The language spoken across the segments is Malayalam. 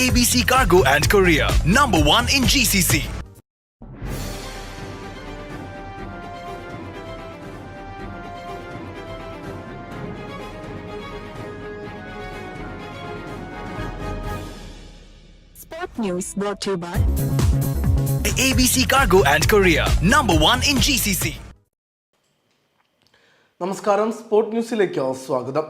ABC Cargo and Courier, number one in GCC. Sport News brought to you by ABC Cargo and Courier, number one in GCC. നമസ്കാരം സ്പോർട് ന്യൂസിലേക്ക് സ്വാഗതം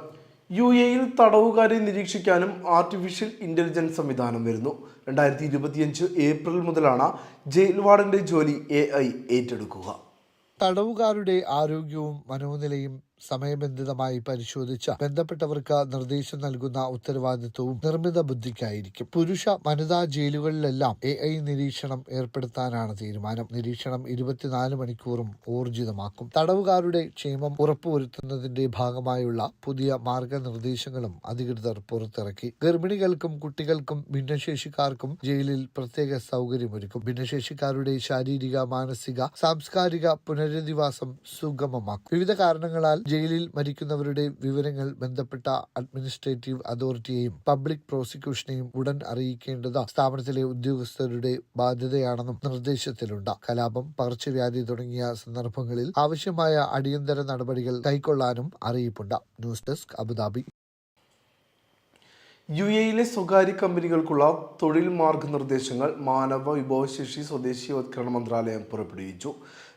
യു എയിൽ തടവുകാരെ നിരീക്ഷിക്കാനും ആർട്ടിഫിഷ്യൽ ഇന്റലിജൻസ് സംവിധാനം വരുന്നു. രണ്ടായിരത്തി ഇരുപത്തിയഞ്ച് ഏപ്രിൽ മുതലാണ് ജയിൽ വാർഡന്റെ ജോലി എ ഐ ഏറ്റെടുക്കുക. തടവുകാരുടെ ആരോഗ്യവും മനോനിലയും സമയബന്ധിതമായി പരിശോധിച്ച ബന്ധപ്പെട്ടവർക്ക് നിർദ്ദേശം നൽകുന്ന ഉത്തരവാദിത്വവും നിർമ്മിത ബുദ്ധിക്കായിരിക്കും. പുരുഷ വനിതാ ജയിലുകളിലെല്ലാം എ ഐ നിരീക്ഷണം ഏർപ്പെടുത്താനാണ് തീരുമാനം. നിരീക്ഷണം ഇരുപത്തിനാല് മണിക്കൂറും ഊർജിതമാക്കും. തടവുകാരുടെ ക്ഷേമം ഉറപ്പുവരുത്തുന്നതിന്റെ ഭാഗമായുള്ള പുതിയ മാർഗനിർദ്ദേശങ്ങളും അധികൃതർ പുറത്തിറക്കി. ഗർഭിണികൾക്കും കുട്ടികൾക്കും ഭിന്നശേഷിക്കാർക്കും ജയിലിൽ പ്രത്യേക സൗകര്യമൊരുക്കും. ഭിന്നശേഷിക്കാരുടെ ശാരീരിക മാനസിക സാംസ്കാരിക പുനരധിവാസം സുഗമമാക്കും. വിവിധ കാരണങ്ങളാൽ ജയിലിൽ മരിക്കുന്നവരുടെ വിവരങ്ങൾ ബന്ധപ്പെട്ട അഡ്മിനിസ്ട്രേറ്റീവ് അതോറിറ്റിയെയും പബ്ലിക് പ്രോസിക്യൂഷനെയും ഉടൻ അറിയിക്കേണ്ടത് സ്ഥാപനത്തിലെ ഉദ്യോഗസ്ഥരുടെ ബാധ്യതയാണെന്നും നിർദ്ദേശത്തിലുണ്ട്. കലാപം പകർച്ചവ്യാധി തുടങ്ങിയ സന്ദർഭങ്ങളിൽ ആവശ്യമായ അടിയന്തര നടപടികൾ കൈക്കൊള്ളാനും അറിയിപ്പുണ്ട്. News desk Abu Dhabi. U എയിലെ സ്വകാര്യ കമ്പനികൾക്കുള്ള തൊഴിൽ മാർഗനിർദ്ദേശങ്ങൾ മാനവ വിഭവശേഷി സ്വദേശീയവത്കരണ മന്ത്രാലയം പുറപ്പെടുവിച്ചു.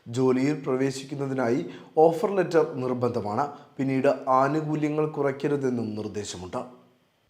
ജോലിയിൽ പ്രവേശിക്കുന്നതിനായി ഓഫർ ലെറ്റർ നിർബന്ധമാണ്. പിന്നീട് ആനുകൂല്യങ്ങൾ കുറയ്ക്കരുതെന്നും നിർദ്ദേശമുണ്ട്.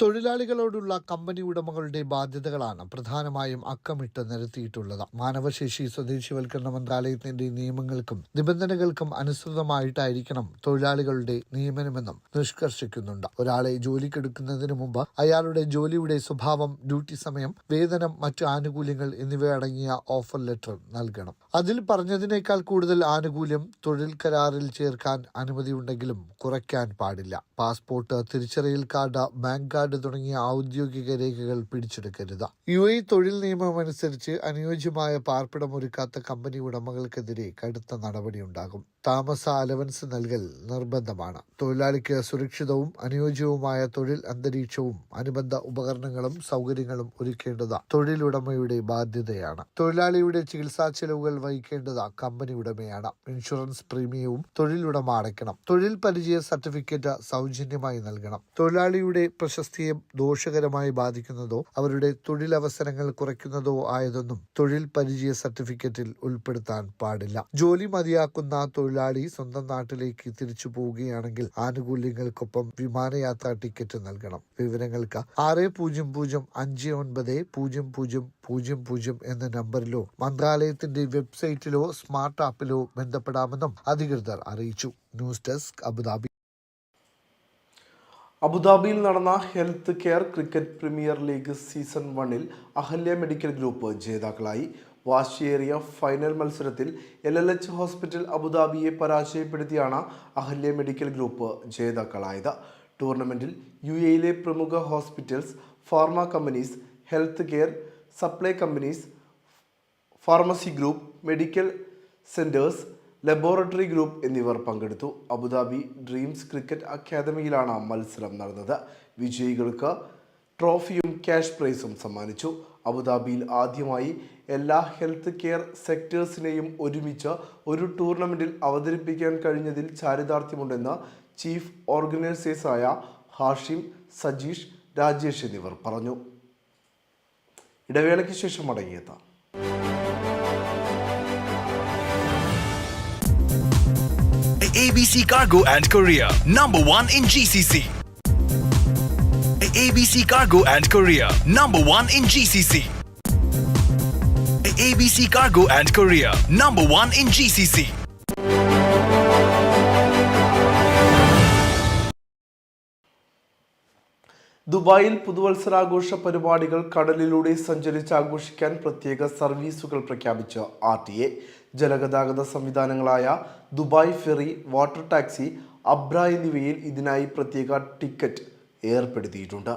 തൊഴിലാളികളോടുള്ള കമ്പനി ഉടമകളുടെ ബാധ്യതകളാണ് പ്രധാനമായും അക്കമിട്ട് നിരത്തിയിട്ടുള്ളത്. മാനവശേഷി സ്വദേശിവൽക്കരണ മന്ത്രാലയത്തിന്റെ നിയമങ്ങൾക്കും നിബന്ധനകൾക്കും അനുസൃതമായിട്ടായിരിക്കണം തൊഴിലാളികളുടെ നിയമനമെന്നും നിഷ്കർഷിക്കുന്നുണ്ട്. ഒരാളെ ജോലിക്കെടുക്കുന്നതിന് മുമ്പ് അയാളുടെ ജോലിയുടെ സ്വഭാവം ഡ്യൂട്ടി സമയം വേതനം മറ്റു ആനുകൂല്യങ്ങൾ എന്നിവയടങ്ങിയ ഓഫർ ലെറ്റർ നൽകണം. അതിൽ പറഞ്ഞതിനേക്കാൾ കൂടുതൽ ആനുകൂല്യം തൊഴിൽ കരാറിൽ ചേർക്കാൻ അനുമതിയുണ്ടെങ്കിലും കുറയ്ക്കാൻ പാടില്ല. പാസ്പോർട്ട് തിരിച്ചറിയൽ കാർഡ് ബാങ്ക് കാർഡ് തുടങ്ങിയ ഔദ്യോഗിക രേഖകൾ പിടിച്ചെടുക്കരുത്. യു എ തൊഴിൽ നിയമം അനുസരിച്ച് അനുയോജ്യമായ പാർപ്പിടം ഒരുക്കാത്ത കമ്പനി ഉടമകൾക്കെതിരെ കടുത്ത നടപടിയുണ്ടാകും. താമസ അലവൻസ് നൽകൽ നിർബന്ധമാണ്. തൊഴിലാളിക്ക് സുരക്ഷിതവും അനുയോജ്യവുമായ തൊഴിൽ അന്തരീക്ഷവും അനുബന്ധ ഉപകരണങ്ങളും സൗകര്യങ്ങളും ഒരുക്കേണ്ടത് തൊഴിലുടമയുടെ ബാധ്യതയാണ്. തൊഴിലാളിയുടെ ചികിത്സാ ചെലവുകൾ വഹിക്കേണ്ടത് കമ്പനി ഉടമയാണ്. ഇൻഷുറൻസ് പ്രീമിയവും തൊഴിലുടമ അടയ്ക്കണം. തൊഴിൽ പരിചയ സർട്ടിഫിക്കറ്റ് സൗജന്യമായി നൽകണം. തൊഴിലാളിയുടെ പ്രശസ്തിയെ ദോഷകരമായി ബാധിക്കുന്നതോ അവരുടെ തൊഴിലവസരങ്ങൾ കുറയ്ക്കുന്നതോ ആയതൊന്നും തൊഴിൽ പരിചയ സർട്ടിഫിക്കറ്റിൽ ഉൾപ്പെടുത്താൻ പാടില്ല. ജോലി മതിയാക്കുന്ന തൊഴിലാളി സ്വന്തം നാട്ടിലേക്ക് തിരിച്ചു പോവുകയാണെങ്കിൽ ആനുകൂല്യങ്ങൾക്കൊപ്പം വിമാനയാത്രാ ടിക്കറ്റ് നൽകണം. വിവരങ്ങൾക്ക് ആറ് പൂജ്യം പൂജ്യം അഞ്ച് ഒൻപത് പൂജ്യം പൂജ്യം പൂജ്യം പൂജ്യം എന്ന നമ്പറിലോ മന്ത്രാലയത്തിന്റെ വെബ്സൈറ്റിലോ സ്മാർട്ട് ആപ്പിലോ ബന്ധപ്പെടാമെന്നും അധികൃതർ അറിയിച്ചു. News desk Abu Dhabi. അബുദാബിയിൽ നടന്ന health care cricket premier league season വണ്ണിൽ അഹല്യ മെഡിക്കൽ ഗ്രൂപ്പ് ജേതാക്കളായി. വാശിയേറിയ ഫൈനൽ മത്സരത്തിൽ എൽ എൽ എച്ച് ഹോസ്പിറ്റൽ അബുദാബിയെ പരാജയപ്പെടുത്തിയാണ് അഹല്യ മെഡിക്കൽ ഗ്രൂപ്പ് ജേതാക്കളായത്. ടൂർണമെന്റിൽ യു എയിലെ പ്രമുഖ hospitals pharma companies health care supply companies pharmacy group medical centres laboratory group എന്നിവർ പങ്കെടുത്തു. അബുദാബി ഡ്രീംസ് ക്രിക്കറ്റ് അക്കാദമിയിലാണ് മത്സരം നടന്നത്. വിജയികൾക്ക് ട്രോഫിയും ക്യാഷ് പ്രൈസും സമ്മാനിച്ചു. അബുദാബിയിൽ ആദ്യമായി എല്ലാ ഹെൽത്ത് കെയർ സെക്ടേഴ്സിനെയും ഒരുമിച്ച് ഒരു ടൂർണമെന്റിൽ അവതരിപ്പിക്കാൻ കഴിഞ്ഞതിൽ ചാരിതാർത്ഥ്യമുണ്ടെന്ന് ചീഫ് ഓർഗനൈസേഴ്സായ ഹാഷിം സജീഷ് രാജേഷ് എന്നിവർ പറഞ്ഞു. ഇടവേളയ്ക്ക് ശേഷം മടങ്ങിയെത്താം. ABC Cargo and Korea, number one in GCC. ABC Cargo and Korea, number one in GCC. ABC Cargo and Korea, number one in GCC. ദുബായിൽ പുതുവത്സരാഘോഷ പരിപാടികൾ കടലിലൂടെ സഞ്ചരിച്ച് ആഘോഷിക്കാൻ പ്രത്യേക സർവീസുകൾ പ്രഖ്യാപിച്ച് ആർ ടി എ. ജലഗതാഗത സംവിധാനങ്ങളായ ദുബായ് ഫെറി വാട്ടർ ടാക്സി അബ്ര എന്നിവയിൽ ഇതിനായി പ്രത്യേക ടിക്കറ്റ് ഏർപ്പെടുത്തിയിട്ടുണ്ട്.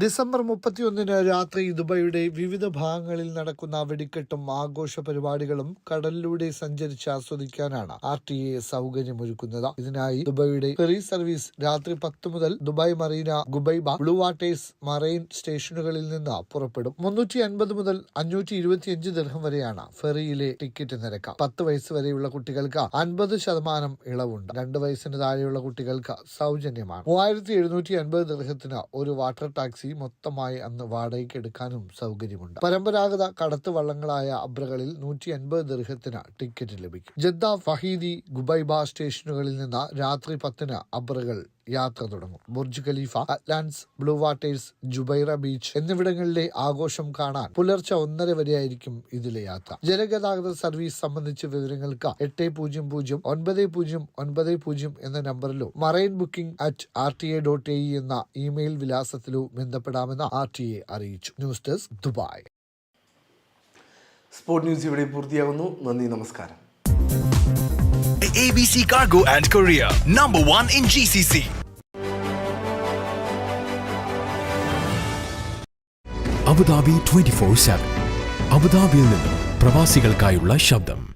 ഡിസംബർ മുപ്പത്തിയൊന്നിന് രാത്രി ദുബൈയുടെ വിവിധ ഭാഗങ്ങളിൽ നടക്കുന്ന വെടിക്കെട്ടും ആഘോഷ പരിപാടികളും കടലിലൂടെ സഞ്ചരിച്ച് ആസ്വദിക്കാനാണ് ആർ ടി എ സൗകര്യമൊരുക്കുന്നത്. ഇതിനായി ദുബൈയുടെ ഫെറി സർവീസ് രാത്രി പത്ത് മുതൽ Dubai Marina Ghubaiba Blue Waters marine സ്റ്റേഷനുകളിൽ നിന്ന് പുറപ്പെടും. മുന്നൂറ്റി അൻപത് മുതൽ അഞ്ഞൂറ്റി ഇരുപത്തിയഞ്ച് ദർഹം വരെയാണ് ഫെറിയിലെ ടിക്കറ്റ് നിരക്ക്. പത്ത് വയസ്സ് വരെയുള്ള കുട്ടികൾക്ക് അൻപത് ശതമാനം ഇളവുണ്ട്. രണ്ട് വയസ്സിന് താഴെയുള്ള കുട്ടികൾക്ക് സൗജന്യമാണ്. മൂവായിരത്തി എഴുന്നൂറ്റി അൻപത് ദർഹത്തിന് ഒരു വാട്ടർ ടാക്സി മൊത്തമായി അന്ന് വാടകയ്ക്ക് എടുക്കാനും സൗകര്യമുണ്ട്. പരമ്പരാഗത കടത്ത് വള്ളങ്ങളായ അബ്രകളിൽ നൂറ്റി അൻപത് ദീർഘത്തിന് ടിക്കറ്റ് ലഭിക്കും. ജദ്ദ ഫഹീദി ഗുബൈബ സ്റ്റേഷനുകളിൽ നിന്ന് രാത്രി പത്തിന് അബ്രകൾ യാത്ര തുടങ്ങും. Burj Khalifa Atlantis Blue Waters Jumeirah beach എന്നിവിടങ്ങളിലെ ആഘോഷം കാണാൻ പുലർച്ചെ ഒന്നര വരെയായിരിക്കും ഇതിലെ യാത്ര. ജലഗതാഗത സർവീസ് സംബന്ധിച്ച വിവരങ്ങൾക്ക് എട്ട് പൂജ്യം പൂജ്യം ഒൻപത് പൂജ്യം ഒൻപത് പൂജ്യം എന്ന നമ്പറിലോ marine booking at R T A dot A എന്ന ഇമെയിൽ വിലാസത്തിലോ ബന്ധപ്പെടാമെന്ന് ആർ ടി എ അറിയിച്ചു. News desk Dubai. Sport news ഇവിടെ പൂർത്തിയാകുന്നു. നന്ദി നമസ്കാരം. ABC Cargo and Korea, number one in GCC. Abu Dhabi twenty four seven അബുദാബിയിൽ നിന്നും പ്രവാസികൾക്കായുള്ള ശബ്ദം.